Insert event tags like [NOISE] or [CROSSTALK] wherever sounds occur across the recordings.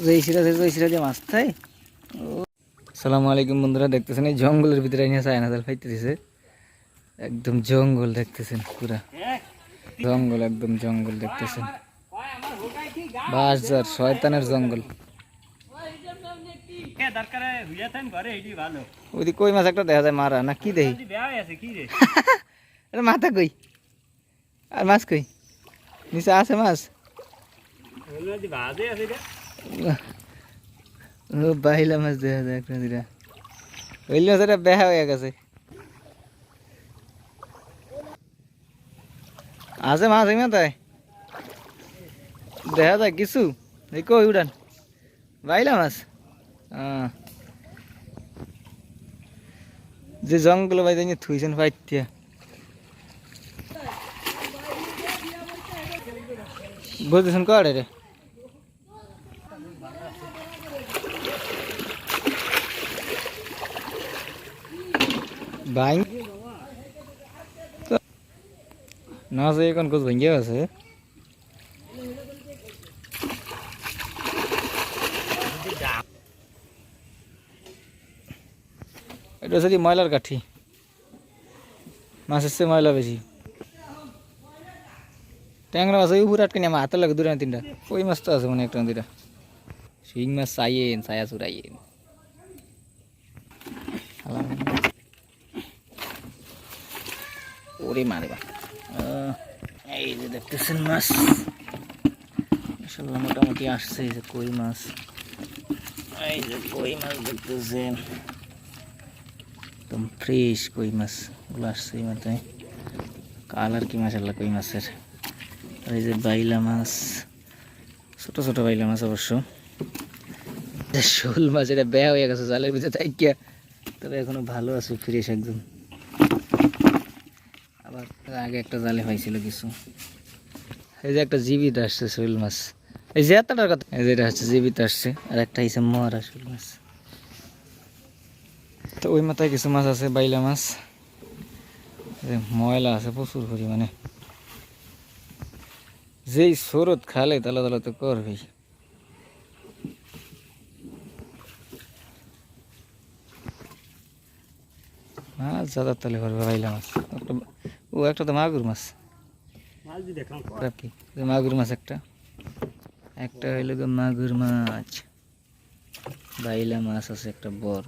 যেই সিরা থেকে ওই সিরা দিয়ে মাছ খাই সালামু আলাইকুম বন্ধুরা দেখতেছেন এই জঙ্গলের ভিতরে নিয়ে চায়না জাল ফাইতে দিছে একদম জঙ্গল দেখতেছেন পুরা। জঙ্গল একদম জঙ্গল দেখতেছেন। বাজার শয়তানের জঙ্গল। কই মাছ একটা দেখা যায় মারা না কি দেখি [LAUGHS] আরে মাথা কই? আর মাছ কই? নিচে আছে মাছ? বাহিলা মাছ দেখা যায় একটা দিরা ওইল মাছ এটা বেহা হয়ে গেছে। আছে মাছ এই মাথায় দেখা যায় কিছু। কই উড়ান বাইলা মাছ? আহ। যে জঙ্গল বাইতে নিয়ে থুইছেন ফাইতিয়া বুঝতেছেন কড়ে রে? ভাই না, যে এখন কোচ ভেঙে আছে এটা হচ্ছে ময়লার কাঠি। মাছের চেয়ে ময়লা বেশি। ট্যাংরা মাছ ওই উপরে আটকে আমার হাতে লাগে দুটা তিনটা। ওই মাছ তো আছে মনে একটা দুটা শিং মাছ চাইয়েন ছায়া চুরাইয়েন। ওরে মারে বা এই যে দেখতেছেন মাছ। মাসাল্লাহ মোটামুটি আসছে এই যে কই মাছ। এই যে কই মাছ দেখতেছেন। একদম ফ্রেশ কই মাছগুলো আসছে এই মাথায়। কালার কি মাসাল্লাহ কই মাছের। আর এই যে বাইলা মাছ, ছোট ছোট বাইলা মাছ অবশ্য। শোল মাছ, এটা বেয়া হয়ে গেছে জালের ভিতরে তাই তবে এখনও ভালো আছে ফ্রেশ একদম। আগে একটা জালে পাইছিল কিছু। এই যে একটা জীবিত আসছে শোল মাছ। এই যে এতটার কথা। এই যে এটা হচ্ছে জীবিত আসছে, আর একটা হিসেবে মরা শোল মাছ। তো ওই মাথায় কিছু মাছ আছে, বাইলা মাছ। ময়লা আছে প্রচুর পরিমাণে। যেই স্রোত খালে তালা তালা তো করবেই। মাছ যাদার তালে করবে বাইলা মাছ। ও একটা তো মাগুর মাছ। খারাপ কি মাগুর মাছ একটা। একটা হইল গো মাগুর মাছ। বাইলা মাছ আছে একটা বড়।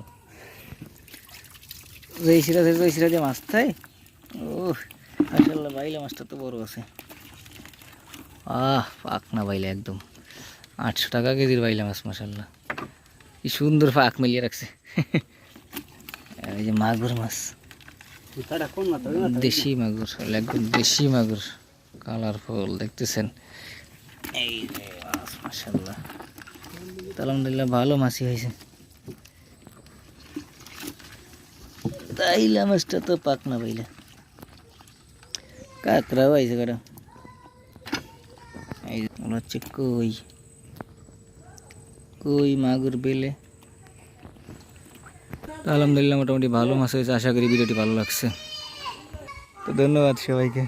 যেই সিরা থেকে ওই সিরা দিয়ে মাছ খাই ও আসলে বাইলা মাছটা তো বড় আছে। আহ পাক না বাইলা একদম। আটশো টাকা কেজির বাইলা মাছ মাসাল্লাহ কি সুন্দর পাক মিলিয়ে রাখছে। এই যে মাগুর মাছ। দেশি মাগুর হলো একদম দেশি মাগুর। কালারফুল দেখতেছেন? এই যে মাছ মাসাল্লাহ তো আলহামদুলিল্লাহ ভালো মাছই হয়েছে। তাইলা মাছটা তো পাক না বাইলা। কাঁকড়াও আইছে কাটা এই ওগুলো হচ্ছে কই। কই মাগুর বেলে? আলহামদুলিল্লাহ মোটামুটি ভালো মাছ হয়েছে। আশা করি ভিডিওটি ভালো লাগছে। তো ধন্যবাদ সবাইকে।